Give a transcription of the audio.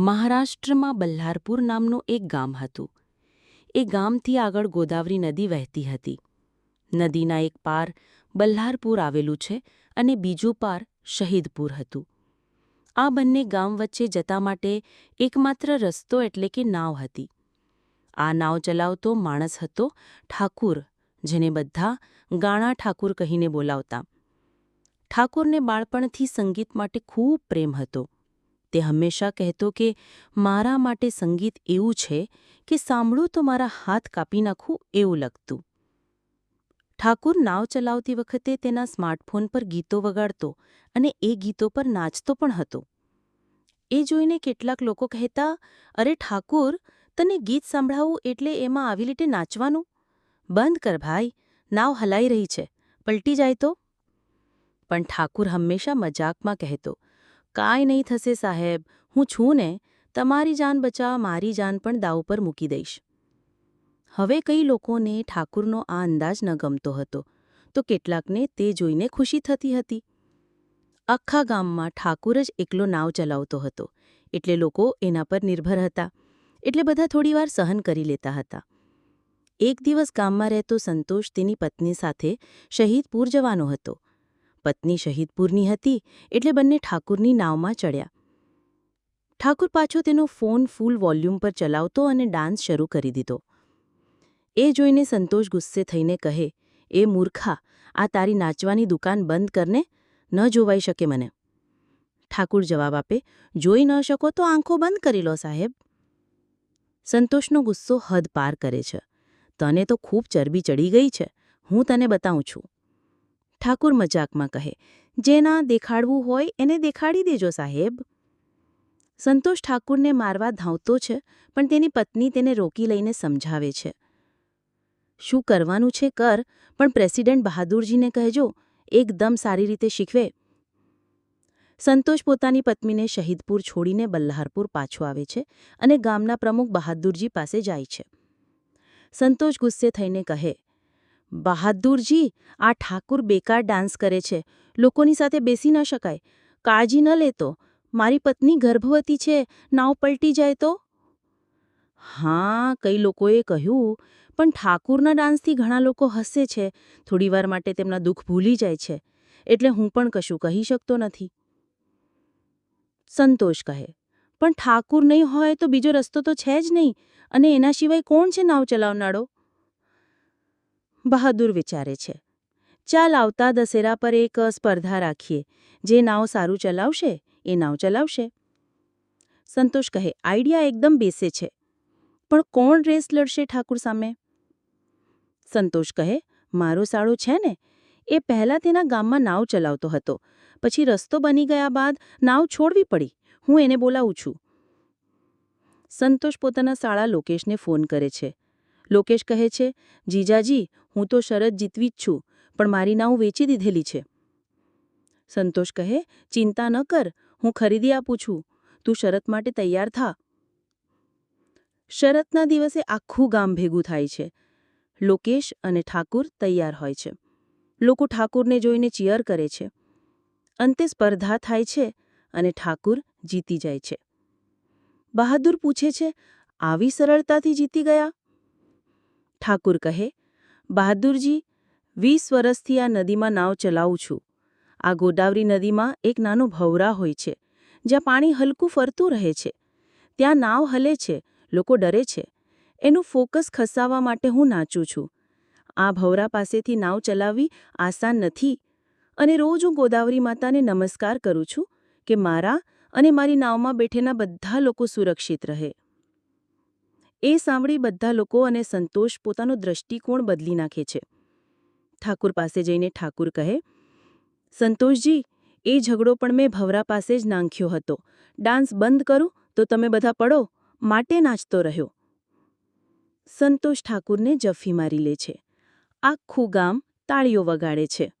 મહારાષ્ટ્રમાં બલ્હારપુર નામનું એક ગામ હતું. એ ગામથી આગળ ગોદાવરી નદી વહેતી હતી. નદીના એક પાર બલ્હારપુર આવેલું છે અને બીજું પાર શહીદપુર હતું. આ બંને ગામ વચ્ચે જતા માટે એકમાત્ર રસ્તો એટલે કે નાવ હતી. આ નાવ ચલાવતો માણસ હતો ઠાકુર, જેને બધા ગાણા ઠાકુર કહીને બોલાવતા. ઠાકુરને બાળપણથી સંગીત માટે ખૂબ પ્રેમ હતો. તે હંમેશા કહેતો કે, મારા માટે સંગીત એવું છે કે સાંભળું તો મારા હાથ કાપી નાખું એવું લગતું ઠાકુર નાવ ચલાવતી વખતે તેના સ્માર્ટફોન પર ગીતો વગાડતો અને એ ગીતો પર નાચતો પણ હતો. એ જોઈને કેટલાક લોકો કહેતા, અરે ઠાકુર, તને ગીત સંભળાવું એટલે એમાં આવી રીતે નાચવાનું? બંધ કર ભાઈ, નાવ હલાઈ રહી છે, પલટી જાય તો? પણ ઠાકુર હંમેશા મજાકમાં કહેતો કાંઈ નહીં થશે સાહેબ, હું છું ને, તમારી જાન બચાવવા મારી જાન પણ દાવ પર મૂકી દઈશ. હવે કઈ લોકોને ઠાકુરનો આ અંદાજ ન ગમતો હતો, તો કેટલાકને તે જોઈને ખુશી થતી હતી. આખા ગામમાં ઠાકુર જ એકલો નાવ ચલાવતો હતો, એટલે લોકો એના પર નિર્ભર હતા, એટલે બધા થોડીવાર સહન કરી લેતા હતા. એક દિવસ ગામમાં રહેતો સંતોષ તેની પત્ની સાથે શહીદપુર જવાનો હતો પત્ની શહીદપુરની હતી એટલે બંને ઠાકુરની નાવમાં ચડ્યા. ઠાકુર પાછો તેનો ફોન ફૂલ વોલ્યુમ પર ચલાવતો અને ડાન્સ શરૂ કરી દીધો. એ જોઈને સંતોષ ગુસ્સે થઈને કહે, એ મૂર્ખા, આ તારી નાચવાની દુકાન બંધ કરને? ન જોવાઈ શકે મને. ઠાકુર જવાબ આપે, જોઈ ન શકો તો આંખો બંધ કરી લો સાહેબ. સંતોષનો ગુસ્સો હદ પાર કરે છે. તને તો ખૂબ ચરબી ચડી ગઈ છે. હું તને બતાવું છું. ઠાકુર મજાકમાં કહે, જેના દેખાડવું હોય એને દેખાડી દેજો, સાહેબ. સંતોષ ઠાકુરને મારવા ધાવતો છે, પણ તેની પત્ની તેને રોકી લઈને સમજાવે છે. શું કરવાનું છે, કર, પણ પ્રેસિડેન્ટ બહાદુરજીને કહેજો, એકદમ સારી રીતે શીખવે. સંતોષ પોતાની પત્નીને શહીદપુર છોડીને બલ્લારપુર પાછો આવે છે અને ગામના પ્રમુખ બહાદુરજી પાસે જાય છે. સંતોષ ગુસ્સે થઈને કહે બહાદુરજી, આ ઠાકુર બેકાર ડાન્સ કરે છે. લોકોની સાથે બેસી ન શકાય. કાળજી ન લેતો મારી પત્ની ગર્ભવતી છે. નાવ પલટી જાય તો? હા, કઈ લોકોએ કહ્યું. પણ ઠાકુરના ડાન્સથી ઘણા લોકો હસે છે. થોડીવાર માટે તેમના દુઃખ ભૂલી જાય છે. એટલે હું પણ કશું કહી શકતો નથી. સંતોષ કહે. પણ ઠાકુર નહીં હોય તો બીજો રસ્તો તો છે જ નહીં. અને એના સિવાય કોણ છે નાવ ચલાવનારો? બહાદુર વિચારે છે. ચાલ આવતા દશેરા પર એક સ્પર્ધા રાખીએ. જે નાવ સારું ચલાવશે, એ નાવ ચલાવશે. સંતોષ કહે, આઈડિયા એકદમ બેસે છે. પણ કોણ રેસ લડશે ઠાકુર સામે? સંતોષ કહે, મારો સાળો છે ને? એ પહેલાં તેના ગામમાં નાવ ચલાવતો હતો. પછી રસ્તો બની ગયા બાદ નાવ છોડવી પડી. હું એને બોલાવું છું. સંતોષ પોતાના શાળા લોકેશને ફોન કરે છે. લોકેશ કહે છે, જીજાજી હું તો શરત જીતવી જ છું, પણ મારી નાવ વેચી દીધેલી છે. સંતોષ કહે, ચિંતા ન કર, હું ખરીદી આપું છું. તું શરત માટે તૈયાર થા. શરતના દિવસે આખું ગામ ભેગું થાય છે. લોકેશ અને ઠાકુર તૈયાર હોય છે. લોકો ઠાકુરને જોઈને ચિયર કરે છે. અંતે સ્પર્ધા થાય છે અને ઠાકુર જીતી જાય છે. બહાદુર પૂછે છે, આવી સરળતાથી જીતી ગયા? ઠાકુર કહે બહાદુરજી, વીસ વર્ષથી આ નદીમાં નાવ ચલાવું છું. આ ગોદાવરી નદીમાં એક નાનો ભવરા હોય છે, જ્યાં પાણી હલકું ફરતું રહે છે. ત્યાં નાવ હલે છે, લોકો ડરે છે. એનું ફોકસ ખસાવવા માટે હું નાચું છું. આ ભવરા પાસેથી નાવ ચલાવવી આસાન નથી અને રોજ હું ગોદાવરી માતાને નમસ્કાર કરું છું કે મારા અને મારી નાવમાં બેઠેના બધા લોકો સુરક્ષિત રહે. એ સાંભળી બધા લોકો અને સંતોષ પોતાનો દ્રષ્ટિકોણ બદલી નાખે છે. ઠાકુર પાસે જઈને ઠાકુર કહે, સંતોષજી, એ ઝઘડો પણ મેં ભવરા પાસે જ નાંખ્યો હતો. ડાન્સ બંધ કરું તો તમે બધા પડો, માટે નાચતો રહ્યો. સંતોષ ઠાકુરને જફી મારી લે છે. આખું ગામ તાળીઓ વગાડે છે.